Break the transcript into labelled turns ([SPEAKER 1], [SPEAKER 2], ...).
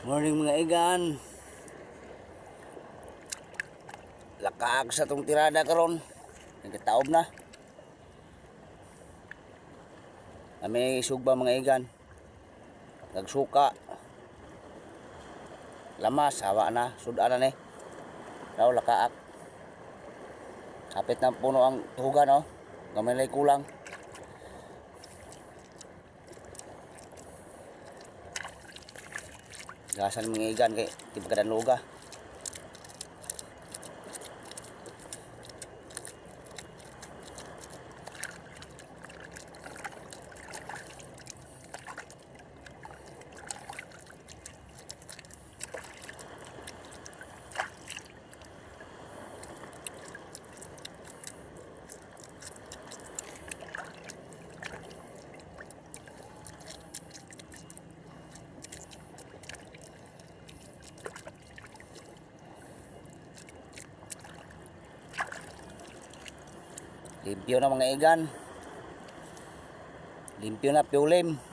[SPEAKER 1] Morning mga igan. Lakaag sa tong tirada karon. Nagkataob na. Kami sugba mga igan. Nagsuka. Lamas, hawa na, suda na ni. Raw lakaak. Kapit na puno ang tuhugan oh. Gamay kulang. Gasan mga igan kay tiba kadan Limpyo na mga igan. Limpyo na piulim.